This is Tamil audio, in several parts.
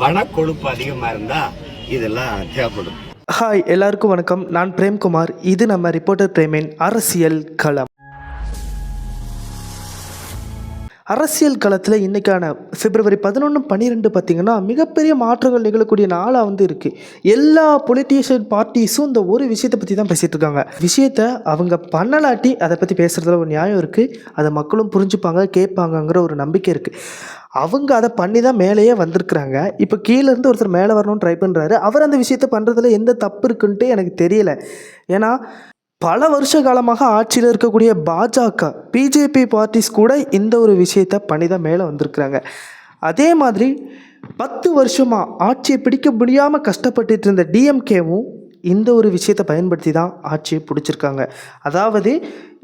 பணக்கொழுப்பு அதிகமாக இருந்தால் இதெல்லாம் தேவைப்படும். ஹாய் எல்லாருக்கும் வணக்கம். நான் பிரேம்குமார். இது நம்ம ரிப்போர்ட்டர் பிரேமின் அரசியல் களம். அரசியல் களத்தில் இன்றைக்கான பிப்ரவரி பதினொன்று பன்னிரெண்டு பார்த்திங்கன்னா மிகப்பெரிய மாற்றங்கள் நிகழக்கூடிய நாளாக வந்து இருக்குது எல்லா பொலிட்டீஷியன் பார்ட்டிஸும் இந்த ஒரு விஷயத்தை பற்றி தான் பேசிகிட்டு இருக்காங்க. விஷயத்தை அவங்க பண்ணலாட்டி அதை பற்றி பேசுகிறதுல ஒரு நியாயம் இருக்குது அதை மக்களும் புரிஞ்சுப்பாங்க கேட்பாங்கங்கிற ஒரு நம்பிக்கை இருக்குது அவங்க அதை பண்ணி தான் மேலேயே வந்திருக்கிறாங்க. இப்போ கீழேருந்து ஒருத்தர் மேலே வரணும்னு ட்ரை பண்ணுறாரு அவர் அந்த விஷயத்தை பண்ணுறதுல எந்த தப்பு இருக்குன்ட்டு எனக்கு தெரியல. ஏன்னா பல வருஷ காலமாக ஆட்சியில் இருக்கக்கூடிய பாஜக பிஜேபி பார்ட்டிஸ் கூட இந்த ஒரு விஷயத்தை பண்ணி தான் மேலே வந்திருக்கிறாங்க. அதே மாதிரி பத்து வருஷமாக ஆட்சியை பிடிக்க முடியாமல் கஷ்டப்பட்டுட்டு இருந்த டிஎம்கேவும் இந்த ஒரு விஷயத்தை பயன்படுத்தி தான் ஆட்சியை பிடிச்சிருக்காங்க. அதாவது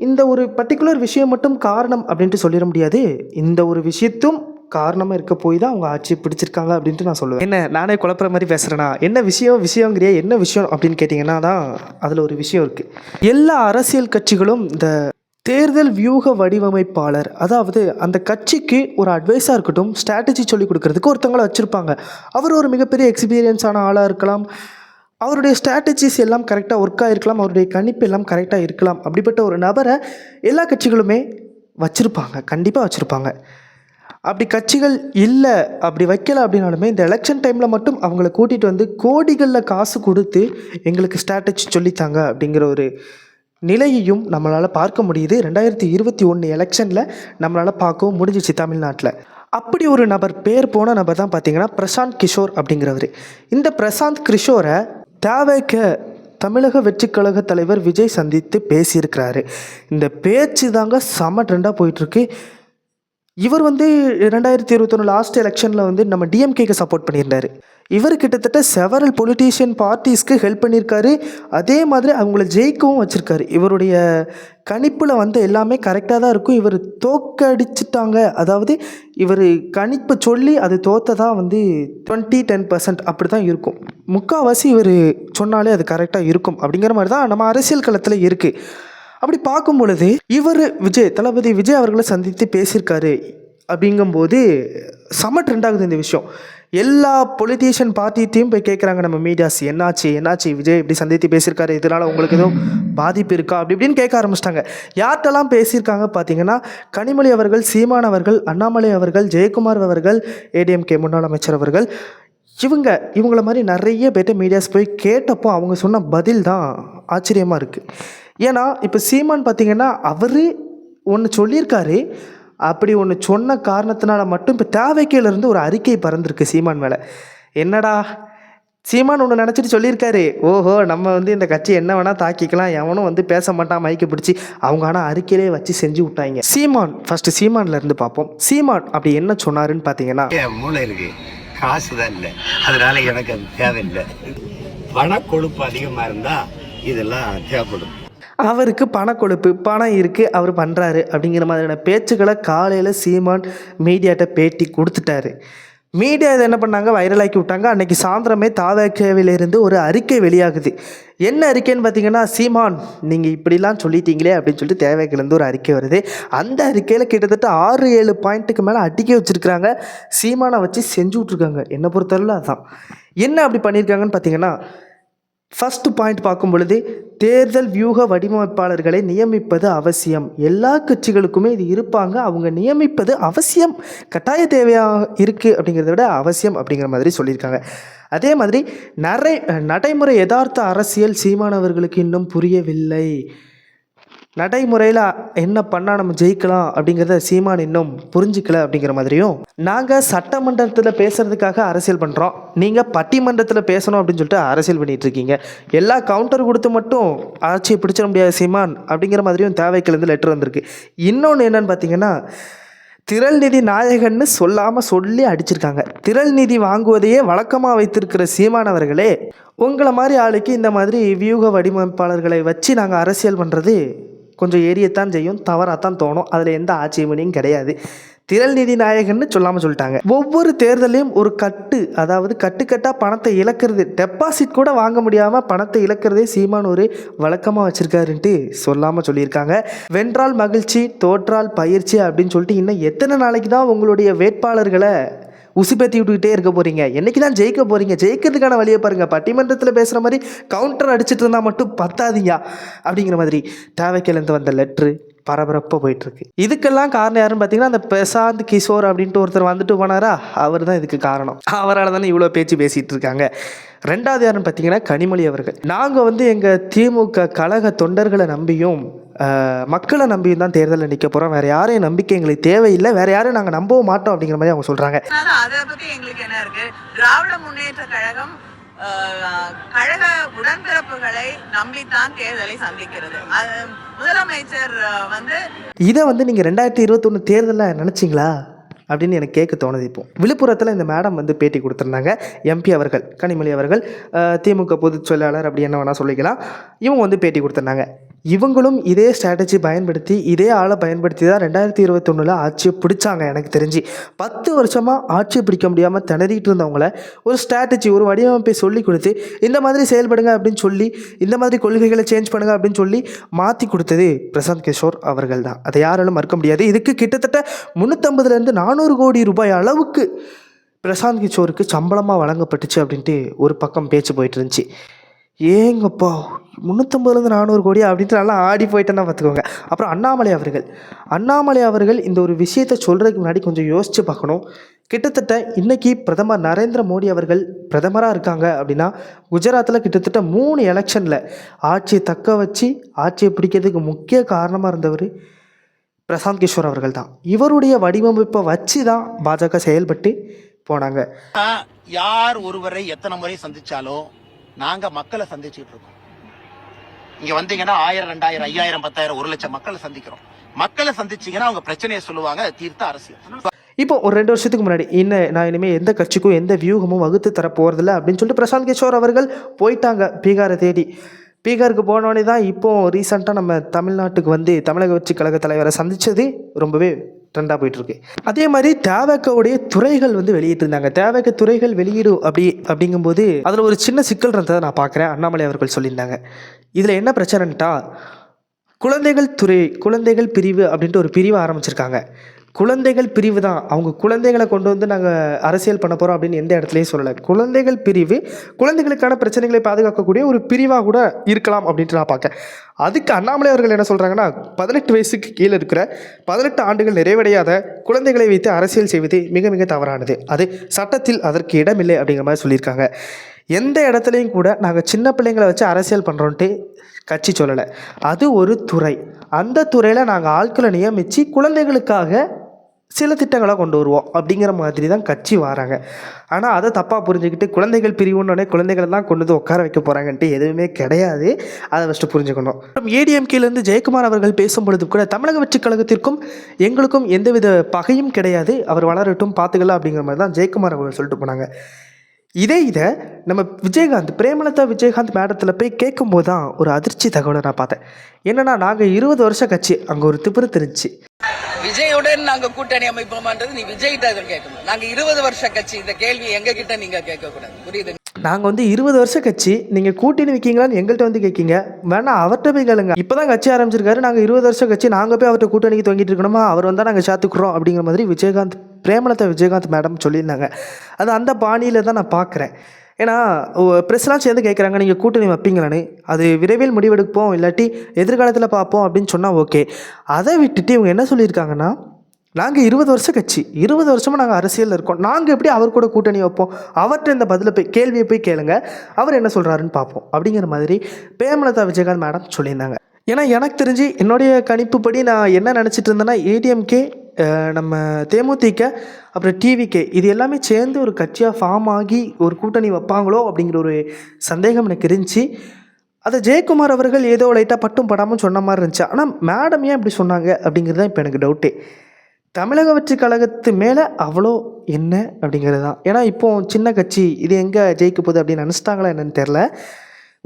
இந்த ஒரு பர்டிகுலர் விஷயம் மட்டும் காரணம் அப்படின்ட்டு சொல்லிட முடியாது. இந்த ஒரு விஷயத்தும் காரணமாக இருக்க போய் தான் அவங்க ஆட்சி பிடிச்சிருக்காங்க அப்படின்ட்டு நான் சொல்லுவேன். என்ன நானே குழப்புற மாதிரி பேசுகிறேன்னா என்ன விஷயம் விஷயங்கிறியா? என்ன விஷயம் அப்படின்னு கேட்டிங்கன்னா தான் அதில் ஒரு விஷயம் இருக்குது எல்லா அரசியல் கட்சிகளும் இந்த தேர்தல் வியூக வடிவமைப்பாளர் அதாவது அந்த கட்சிக்கு ஒரு அட்வைஸாக இருக்கட்டும் ஸ்ட்ராட்டஜி சொல்லி கொடுக்கறதுக்கு ஒருத்தங்களை வச்சுருப்பாங்க. அவர் ஒரு மிகப்பெரிய எக்ஸ்பீரியன்ஸான ஆளாக இருக்கலாம். அவருடைய ஸ்ட்ராட்டஜிஸ் எல்லாம் கரெக்டாக ஒர்க் ஆகிருக்கலாம் அவருடைய கணிப்பு எல்லாம் கரெக்டாக இருக்கலாம். அப்படிப்பட்ட ஒரு நபரை எல்லா கட்சிகளுமே வச்சுருப்பாங்க. கண்டிப்பாக வச்சுருப்பாங்க. அப்படி கட்சிகள் இல்லை அப்படி வைக்கல அப்படின்னாலுமே இந்த எலெக்ஷன் டைமில் மட்டும் அவங்கள கூட்டிகிட்டு வந்து கோடிகளில் காசு கொடுத்து எங்களுக்கு ஸ்ட்ராட்டஜி சொல்லித்தாங்க அப்படிங்கிற ஒரு நிலையையும் நம்மளால் பார்க்க முடியுது. ரெண்டாயிரத்தி இருபத்தி ஒன்று எலெக்ஷனில் நம்மளால் பார்க்கவும் முடிஞ்சிச்சு தமிழ்நாட்டில். அப்படி ஒரு நபர் பேர் போன நபர் தான் பார்த்தீங்கன்னா பிரசாந்த் கிஷோர் அப்படிங்கிறவர். இந்த பிரசாந்த் கிஷோரை தேவைக்க தமிழக வெற்றிக் கழக தலைவர் விஜய் சந்தித்து பேசியிருக்கிறாரு. இந்த பேச்சு தாங்க செம ட்ரெண்டாக போயிட்டுருக்கு இவர் வந்து ரெண்டாயிரத்தி இருபத்தொன்று லாஸ்ட் எலெக்ஷனில் வந்து நம்ம டிஎம்கேக்கு சப்போர்ட் பண்ணியிருந்தாரு. இவர் கிட்டத்தட்ட செவரல் பொலிட்டீஷியன் பார்ட்டிஸ்க்கு ஹெல்ப் பண்ணியிருக்காரு. அதே மாதிரி அவங்கள ஜெயிக்கவும் வச்சுருக்காரு. இவருடைய கணிப்பில் வந்து எல்லாமே கரெக்டாக தான் இருக்கும். இவர் தோக்கடிச்சிட்டாங்க. அதாவது இவர் கணிப்பு சொல்லி அது தோத்ததாக வந்து டுவெண்ட்டி டென் பர்சன்ட் அப்படி தான் இருக்கும். முக்கால்வாசி இவர் சொன்னாலே அது கரெக்டாக இருக்கும் அப்படிங்கிற மாதிரி தான் நம்ம அரசியல் களத்தில் இருக்குது அப்படி பார்க்கும் பொழுது இவர் விஜய் தளபதி விஜய் அவர்களை சந்தித்து பேசியிருக்காரு அப்படிங்கும்போது செம ட்ரெண்ட் ஆகுது இந்த விஷயம். எல்லா பொலிட்டீஷியன் பார்ட்டிட்டையும் போய் கேட்குறாங்க நம்ம மீடியாஸ் என்னாச்சு என்னாச்சு விஜய்? இப்படி சந்தித்து பேசியிருக்காரு இதனால் உங்களுக்கு எதுவும் பாதிப்பு இருக்கா? அப்படி இப்படின்னு கேட்க ஆரம்பிச்சிட்டாங்க. யார்கிட்டலாம் பேசியிருக்காங்க பார்த்தீங்கன்னா கனிமொழி அவர்கள் சீமான் அவர்கள் அண்ணாமலை அவர்கள் ஜெயக்குமார் அவர்கள் ஏடிஎம்கே முன்னாள் அமைச்சர் அவர்கள் இவங்க இவங்கள மாதிரி நிறைய பேர்ட்ட மீடியாஸ் போய் கேட்டப்போ அவங்க சொன்ன பதில் தான் ஆச்சரியமாக இருக்குது ஏன்னா இப்போ சீமான் பார்த்தீங்கன்னா அவர் ஒன்று சொல்லியிருக்காரு. அப்படி ஒன்று சொன்ன காரணத்தினால மட்டும் இப்போ தேவைக்கையிலேருந்து ஒரு அறிக்கை பறந்துருக்கு சீமான் மேலே. என்னடா? சீமான் ஒன்று நினச்சிட்டு சொல்லியிருக்காரு. ஓஹோ நம்ம வந்து இந்த கட்சி என்ன வேணால் தாக்கிக்கலாம். எவனும் வந்து பேச மாட்டான் மைக்கை பிடிச்சி. அவங்க ஆனால் அறிக்கையிலே வச்சு செஞ்சு விட்டாங்க. சீமான் ஃபஸ்ட்டு சீமான்லேருந்து பார்ப்போம் சீமான் அப்படி என்ன சொன்னாருன்னு பார்த்தீங்கன்னா மூளை இருக்கு காசு தான் இல்லை. அதனால் எனக்கு அது தேவையில்லை. பணக்கொழுப்பு அதிகமாக இருந்தால் இதெல்லாம் தேவைப்படும். அவருக்கு பணக்கொழுப்பு பணம் இருக்குது அவர் பண்ணுறாரு அப்படிங்கிற மாதிரியான பேச்சுக்களை காலையில் சீமான் மீடியாட்ட பேட்டி கொடுத்துட்டாரு. மீடியா இதை என்ன பண்ணாங்க? வைரலாக்கி விட்டாங்க. அன்றைக்கி சாயந்தரமே தாவேக்கேவிலிருந்து ஒரு அறிக்கை வெளியாகுது. என்ன அறிக்கைன்னு பார்த்தீங்கன்னா சீமான் நீங்கள் இப்படிலாம் சொல்லிட்டீங்களே அப்படின்னு சொல்லிட்டு தேவைக்கிலேருந்து ஒரு அறிக்கை வருது. அந்த அறிக்கையில் கிட்டத்தட்ட ஆறு ஏழு பாயிண்ட்டுக்கு மேலே அடிக்க வச்சுருக்கிறாங்க. சீமானை வச்சு செஞ்சு விட்ருக்காங்க என்னை பொறுத்தவரையில் அதுதான் என்ன அப்படி பண்ணியிருக்காங்கன்னு பார்த்தீங்கன்னா ஃபஸ்ட் பாயிண்ட் பார்க்கும் பொழுது தேர்தல் வியூக வடிவமைப்பாளர்களை நியமிப்பது அவசியம். எல்லா கட்சிகளுக்குமே இது இருப்பாங்க. அவங்க நியமிப்பது அவசியம். கட்டாய தேவையாக இருக்குது அப்படிங்கிறத விட அவசியம் அப்படிங்கிற மாதிரி சொல்லியிருக்காங்க. அதே மாதிரி நிறை நடைமுறை யதார்த்த அரசியல் சீமானவர்களுக்கு இன்னும் புரியவில்லை. நடைமுறையில் என்ன பண்ணால் நம்ம ஜெயிக்கலாம் அப்படிங்கிறத சீமான் இன்னும் புரிஞ்சிக்கல அப்படிங்கிற மாதிரியும் நாங்கள் சட்டமன்றத்தில் பேசுகிறதுக்காக அரசியல் பண்ணுறோம் நீங்கள் பட்டிமன்றத்தில் பேசணும் அப்படின்னு சொல்லிட்டு அரசியல் பண்ணிகிட்டு இருக்கீங்க. எல்லா கவுண்டர் கொடுத்து மட்டும் ஆட்சியை பிடிச்சிட முடியாது சீமான் அப்படிங்கிற மாதிரியும் தேவைக்கிலேருந்து லெட்டர் வந்திருக்கு. இன்னொன்று என்னன்னு பார்த்தீங்கன்னா திரள்நிதி நாயகன்னு சொல்லாமல் சொல்லி அடிச்சிருக்காங்க. திரள்நிதி வாங்குவதையே வழக்கமாக வைத்திருக்கிற சீமானவர்களே உங்களை மாதிரி ஆளுக்கு இந்த மாதிரி வியூக வடிவமைப்பாளர்களை வச்சு நாங்கள் அரசியல் பண்ணுறது கொஞ்சம் ஏறியத்தான் செய்யும் தவறாகத்தான் தோணும். அதில் எந்த ஆட்சேபனையும் கிடையாது. திரள் நிதி நாயகன்னு சொல்லாமல் சொல்லிட்டாங்க. ஒவ்வொரு தேர்தலையும் ஒரு கட்டு அதாவது கட்டுக்கட்டாக பணத்தை இழக்கிறது டெபாசிட் கூட வாங்க முடியாமல் பணத்தை இழக்கிறதே சீமான் ஒரு வழக்கமாக வச்சுருக்காருன்ட்டு சொல்லாமல் சொல்லியிருக்காங்க. வென்றால் மகிழ்ச்சி தோற்றால் பயிற்சி அப்படின்னு சொல்லிட்டு இன்னும் எத்தனை நாளைக்கு தான் உங்களுடைய வேட்பாளர்களை உசுப்பேத்தி விட்டுக்கிட்டே இருக்க போகிறீங்க என்றைக்கு தான் ஜெயிக்க போகிறீங்க ஜெயிக்கிறதுக்கான வழியை பாருங்கள் பட்டிமன்றத்தில் பேசுகிற மாதிரி கவுண்டர் அடிச்சிட்டு இருந்தால் மட்டும் பத்தாதீங்க. அப்படிங்கிற மாதிரி தேவைக்கிலேருந்து வந்த லெட்ரு பரபரப்பாக போயிட்டுருக்கு. இதுக்கெல்லாம் காரணம் யாருன்னு பார்த்தீங்கன்னா அந்த பிரசாந்த் கிஷோர் அப்படின்ட்டு ஒருத்தர் வந்துட்டு போனாரா? அவர் தான் இதுக்கு காரணம். அவரால் தானே இவ்வளோ பேச்சு பேசிகிட்டு இருக்காங்க. ரெண்டாவது யாருன்னு பார்த்தீங்கன்னா கனிமொழி அவர்கள். நாங்கள் வந்து எங்கள் திமுக கழக தொண்டர்களை நம்பியும் மக்களை நம்பியும் தான் தேர்தலில் நிற்க போகிறோம் வேறு யாரையும் நம்பிக்கை எங்களுக்கு தேவையில்லை. வேறு யாரையும் நாங்கள் நம்பவும் மாட்டோம் அப்படிங்கிற மாதிரி அவங்க சொல்கிறாங்க அதை பத்தி எங்களுக்கு என்ன இருக்கு? திராவிட முன்னேற்ற கழகம் கழக உடன்பிறப்புகளை நம்பித்தான் தேர்தலை சந்திக்கிறது. அது முதலமைச்சர் வந்து இதை வந்து நீங்கள் ரெண்டாயிரத்தி இருபத்தொன்று தேர்தலில் நினச்சிங்களா? அப்படின்னு எனக்கு கேட்க தோணுது இப்போ. விழுப்புரத்தில் இந்த மேடம் வந்து பேட்டி கொடுத்துருந்தாங்க. எம்பி அவர்கள் கனிமொழி அவர்கள் திமுக பொதுச் செயலாளர் அப்படி என்ன வேணால் சொல்லிக்கலாம். இவங்க வந்து பேட்டி கொடுத்துருந்தாங்க. இவங்களும் இதே ஸ்ட்ராட்டஜி பயன்படுத்தி இதே ஆளை பயன்படுத்தி தான் ரெண்டாயிரத்தி இருபத்தொன்னில் ஆட்சியை பிடிச்சாங்க எனக்கு தெரிஞ்சு. பத்து வருஷமாக ஆட்சியை பிடிக்க முடியாமல் திணறிட்டு இருந்தவங்கள ஒரு ஸ்ட்ராட்டஜி ஒரு வடிவமைப்பை சொல்லி கொடுத்து இந்த மாதிரி செயல்படுங்க அப்படின்னு சொல்லி இந்த மாதிரி கொள்கைகளை சேஞ்ச் பண்ணுங்க அப்படின்னு சொல்லி மாற்றி கொடுத்தது பிரசாந்த் கிஷோர் அவர்கள் தான். அதை யாராலும் மறுக்க முடியாது. இதுக்கு கிட்டத்தட்ட முந்நூற்றம்பதுலேருந்து நானூறு கோடி ரூபாய் அளவுக்கு பிரசாந்த் கிஷோருக்கு சம்பளமாக வழங்கப்பட்டுச்சு அப்படின்ட்டு ஒரு பக்கம் பேச்சு போயிட்டு இருந்துச்சு. ஏங்கப்பா முந்நூற்றம்பதுலேருந்து நானூறு கோடி அப்படின்ட்டு நல்லா ஆடி போயிட்டேன்னா பார்த்துக்கோங்க. அப்புறம் அண்ணாமலை அவர்கள். அண்ணாமலை அவர்கள் இந்த ஒரு விஷயத்தை சொல்கிறதுக்கு முன்னாடி கொஞ்சம் யோசித்து பார்க்கணும். கிட்டத்தட்ட இன்றைக்கி பிரதமர் நரேந்திர மோடி அவர்கள் பிரதமராக இருக்காங்க அப்படின்னா குஜராத்தில் கிட்டத்தட்ட மூணு எலெக்ஷனில் ஆட்சியை தக்க வச்சு ஆட்சியை பிடிக்கிறதுக்கு முக்கிய காரணமாக இருந்தவர் பிரசாந்த் கிஷோர் அவர்கள் தான். இவருடைய வடிவமைப்பை வச்சு தான் பாஜக செயல்பட்டு போனாங்க. யார் ஒருவரை எத்தனை முறை சந்திச்சாலும் நாங்க மக்களை சந்திச்சுட்டு இருக்கோம். இங்க வந்தீங்கன்னா ஆயிரம் ரெண்டாயிரம் ஐயாயிரம் பத்தாயிரம் ஒரு லட்சம் மக்களை சந்திக்கிறோம். மக்களை சந்திச்சீங்கன்னா அவங்க பிரச்சனையை சொல்லுவாங்க தீர்த்த அரசியல். இப்போ ஒரு ரெண்டு வருஷத்துக்கு முன்னாடி இன்னும் நான் இனிமேல் எந்த கட்சிக்கும் எந்த வியூகமும் வகுத்து தர போகிறதில்ல அப்படின்னு சொல்லிட்டு பிரசாந்த் கிஷோர் அவர்கள் போயிட்டாங்க பீகாரை தேடி. பீகாருக்கு போனோடனே தான் இப்போ ரீசெண்டாக நம்ம தமிழ்நாட்டுக்கு வந்து தமிழக கட்சி கழக தலைவரை சந்தித்தது ரொம்பவே ட்ரெண்டாக போயிட்டுருக்கு. அதே மாதிரி தேவக்கவுடைய துறைகள் வந்து வெளியிட்டிருந்தாங்க. தேவக்க துறைகள் வெளியீடு அப்படி அப்படிங்கும்போது அதில் ஒரு சின்ன சிக்கல் இருந்ததை நான் பார்க்குறேன். அண்ணாமலை அவர்கள் சொல்லியிருந்தாங்க. இதில் என்ன பிரச்சனைன்ட்டா குழந்தைகள் துறை குழந்தைகள் பிரிவு அப்படின்ட்டு ஒரு பிரிவு ஆரம்பிச்சிருக்காங்க. குழந்தைகள் பிரிவு தான். அவங்க குழந்தைகளை கொண்டு வந்து நாங்கள் அரசியல் பண்ண போகிறோம் அப்படின்னு எந்த இடத்துலையும் சொல்லலை. குழந்தைகள் பிரிவு குழந்தைகளுக்கான பிரச்சனைகளை பாதுகாக்கக்கூடிய ஒரு பிரிவாக கூட இருக்கலாம் அப்படின்ட்டு நான் பார்க்கேன் அதுக்கு அண்ணாமலை அவர்கள் என்ன சொல்கிறாங்கன்னா பதினெட்டு வயசுக்கு கீழே இருக்கிற பதினெட்டு ஆண்டுகள் நிறைவடையாத குழந்தைகளை வைத்து அரசியல் செய்வது மிக மிக தவறானது. அது சட்டத்தில் அதற்கு இடமில்லை அப்படிங்கிற மாதிரி சொல்லியிருக்காங்க. எந்த இடத்துலையும் கூட நாங்கள் சின்ன பிள்ளைங்களை வச்சு அரசியல் பண்ணுறோன்ட்டு கட்சி சொல்லலை. அது ஒரு துறை. அந்த துறையில் நாங்கள் ஆட்களை நியமித்து குழந்தைகளுக்காக சில திட்டங்களை கொண்டு வருவோம் அப்படிங்கிற மாதிரி தான் கட்சி வராங்க. ஆனால் அதை தப்பாக புரிஞ்சுக்கிட்டு குழந்தைகள் பிரிவுன்னொடனே குழந்தைகளை தான் கொண்டு வந்து உட்கார வைக்க போகிறாங்கன்ட்டு எதுவுமே கிடையாது. அதை ஃபஸ்ட்டு புரிஞ்சுக்கணும். அப்புறம் ஏடிஎம்கேலேருந்து ஜெயக்குமார் அவர்கள் பேசும் பொழுது கூட தமிழக வெற்றிக் கழகத்திற்கும் எங்களுக்கும் எந்தவித பகையும் கிடையாது. அவர் வளரட்டும் பார்த்துக்கலாம் அப்படிங்கிற மாதிரி தான் ஜெயக்குமார் அவர்கள் சொல்லிட்டு போனாங்க. இதே இதை நம்ம விஜயகாந்த் பிரேமலதா விஜயகாந்த் மேடத்தில் போய் கேட்கும்போது தான் ஒரு அதிர்ச்சி தகவலை நான் பார்த்தேன். என்னன்னா நாங்கள் இருபது வருஷம் கட்சி அங்கே ஒரு திமிரு தெரிஞ்சு விஜயுடன் நாங்க கூட்டணி அமைப்போமான்றது நீ விஜய்கிட்ட அதை கேட்கணும். நாங்க இருபது வருஷ கட்சி இந்த கேள்வி எங்க கிட்ட நீங்க கேட்க கூடாது புரியுது நாங்கள் வந்து இருபது வருஷம் கட்சி நீங்கள் கூட்டணி வைக்கீங்களான்னு எங்கள்கிட்ட வந்து கேட்கீங்க. வேணா அவர்கிட்ட போய் கேளுங்க. இப்போ தான் கட்சி ஆரம்பிச்சிருக்காரு நாங்கள் இருபது வருஷம் கட்சி நாங்கள் போய் அவர்கிட்ட கூட்டணிக்கு தொங்கிட்டு இருக்கணுமா? அவர் வந்தால் நாங்கள் சாத்துக்குறோம் அப்படிங்கிற மாதிரி விஜயகாந்த் பிரேமலதா விஜயகாந்த் மேடம் சொல்லியிருந்தாங்க. அது அந்த பாணியில் தான் நான் பார்க்குறேன் ஏன்னா ப்ரெஸ்லாம் சேர்ந்து கேட்குறாங்க நீங்கள் கூட்டணி வைப்பீங்களான்னு. அது விரைவில் முடிவெடுப்போம் இல்லாட்டி எதிர்காலத்தில் பார்ப்போம் அப்படின்னு சொன்னால் ஓகே. அதை விட்டுட்டு இவங்க என்ன சொல்லியிருக்காங்கன்னா நாங்கள் இருபது வருஷம் கட்சி இருபது வருஷமாக நாங்கள் அரசியலில் இருக்கோம். நாங்கள் எப்படி அவர் கூட கூட்டணி வைப்போம்? அவர்கிட்ட இந்த பதிலை போய் கேள்வியை போய் கேளுங்க. அவர் என்ன சொல்கிறாருன்னு பார்ப்போம். அப்படிங்கிற மாதிரி பேமலதா விஜயகாந்த் மேடம் சொல்லியிருந்தாங்க. ஏன்னா எனக்கு தெரிஞ்சு என்னுடைய கணிப்புப்படி நான் என்ன நினச்சிட்டு இருந்தேன்னா ஏடிஎம்கே நம்ம தேமுதிக அப்புறம் டிவிகே இது எல்லாமே சேர்ந்து ஒரு கட்சியாக ஃபார்ம் ஆகி ஒரு கூட்டணி வைப்பாங்களோ அப்படிங்கிற ஒரு சந்தேகம் எனக்கு இருந்துச்சு. அதை ஜெயக்குமார் அவர்கள் ஏதோ லைட்டாக பட்டும் படாமல் சொன்ன மாதிரி இருந்துச்சு. ஆனால் மேடம் ஏன் இப்படி சொன்னாங்க அப்படிங்கிறது தான் இப்போ எனக்கு டவுட்டே தமிழக வெற்றி கழகத்து மேலே அவ்வளோ என்ன அப்படிங்கிறது தான். ஏன்னா இப்போது சின்ன கட்சி இது எங்கே ஜெயிக்க போகுது அப்படின்னு நினச்சிட்டாங்களா என்னன்னு தெரில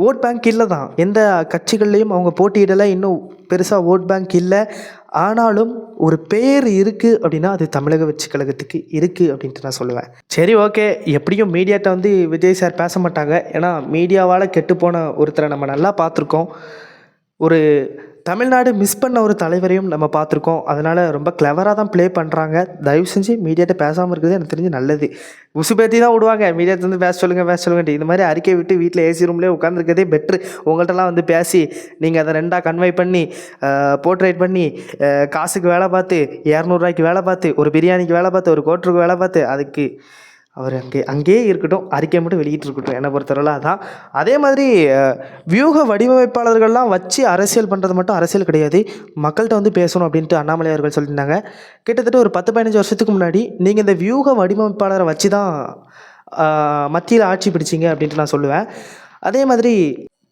ஓட் பேங்க் இல்லை தான் எந்த கட்சிகள்லேயும் அவங்க போட்டியிடலை. இன்னும் பெருசாக ஓட் பேங்க் இல்லை. ஆனாலும் ஒரு பேர் இருக்குது அப்படின்னா அது தமிழக வெற்றி கழகத்துக்கு இருக்குது அப்படின்ட்டு நான் சொல்லுவேன். சரி ஓகே. எப்படியும் மீடியாட்ட வந்து விஜய் சார் பேச மாட்டாங்க. ஏன்னா மீடியாவால் கெட்டுப்போன ஒருத்தரை நம்ம நல்லா பார்த்துருக்கோம். ஒரு தமிழ்நாடு மிஸ் பண்ண ஒரு தலைவரையும் நம்ம பார்த்துருக்கோம். அதனால் ரொம்ப கிளவராக தான் ப்ளே பண்ணுறாங்க தயவு செஞ்சு மீடியாட்ட பேசாமல் இருக்கிறது எனக்கு தெரிஞ்சு நல்லது. உசுபேத்தி தான் விடுவாங்க மீடியாட்ட வந்து பேச சொல்லுங்கள் பேச சொல்லுங்கன்ட்டு இந்த மாதிரி அறிக்கை விட்டு வீட்டில் ஏசி ரூம்லேயே உட்காந்துருக்கதே பெட்ரு உங்கள்கிட்டலாம் வந்து பேசி நீங்கள் அதை ரெண்டாக கன்வை பண்ணி போர்ட்ரேட் பண்ணி காசுக்கு வேலை பார்த்து இரநூறுவாய்க்கு வேலை பார்த்து ஒரு பிரியாணிக்கு வேலை பார்த்து ஒரு கோட்டருக்கு வேலை பார்த்து அதுக்கு அவர் அங்கே அங்கேயே இருக்கட்டும் அறிக்கை மட்டும் வெளியிட்டு இருக்கட்டும் என்னை பொறுத்தவரை அதான். அதே மாதிரி வியூக வடிவமைப்பாளர்கள்லாம் வச்சு அரசியல் பண்ணுறது மட்டும் அரசியல் கிடையாது. மக்கள்கிட்ட வந்து பேசணும் அப்படின்ட்டு அண்ணாமலை அவர்கள் சொல்லியிருந்தாங்க. கிட்டத்தட்ட ஒரு பத்து பதினஞ்சு வருஷத்துக்கு முன்னாடி நீங்கள் இந்த வியூக வடிவமைப்பாளரை வச்சு தான் மத்தியில் ஆட்சி பிடிச்சிங்க அப்படின்ட்டு நான் சொல்லுவேன். அதே மாதிரி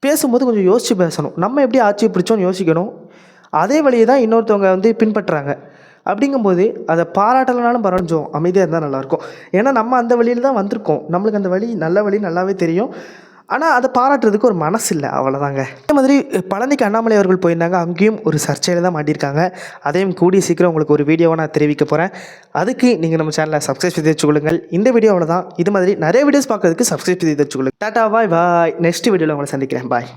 பேசும்போது கொஞ்சம் யோசித்து பேசணும். நம்ம எப்படி ஆட்சி பிடிச்சோன்னு யோசிக்கணும். அதே வழியை தான் இன்னொருத்தவங்க வந்து பின்பற்றுறாங்க. அப்படிங்கும்போது அதை பாராட்டலைனாலும் பரஞ்சோம் அமைதியாக இருந்தால் நல்லாயிருக்கும். ஏன்னா நம்ம அந்த வழியில் தான் வந்திருக்கோம். நம்மளுக்கு அந்த வழி நல்ல வழி நல்லாவே தெரியும். ஆனால் அதை பாராட்டுறதுக்கு ஒரு மனசு இல்லை அவ்வளோதாங்க அதே மாதிரி பழனிக்கு அண்ணாமலை அவர்கள் போயிருந்தாங்க. அங்கேயும் ஒரு சர்ச்சையில் தான் மாட்டியிருக்காங்க. அதையும் கூடிய சீக்கிரம் உங்களுக்கு ஒரு வீடியோவை நான் தெரிவிக்க போகிறேன் அதுக்கு நீங்கள் நம்ம சேனலை சப்ஸ்கிரைப் செய்து வச்சுக்கொள்ளுங்கள். இந்த வீடியோ அவ்வளோதான் இது மாதிரி நிறைய வீடியோஸ் பார்க்கறதுக்கு சப்ஸ்கிரைப் செய்து வச்சுக்கொள்ளுங்க டாட்டா பாய் பாய். நெக்ஸ்ட் வீடியோவில் உங்களை சந்திக்கிறேன். பாய்.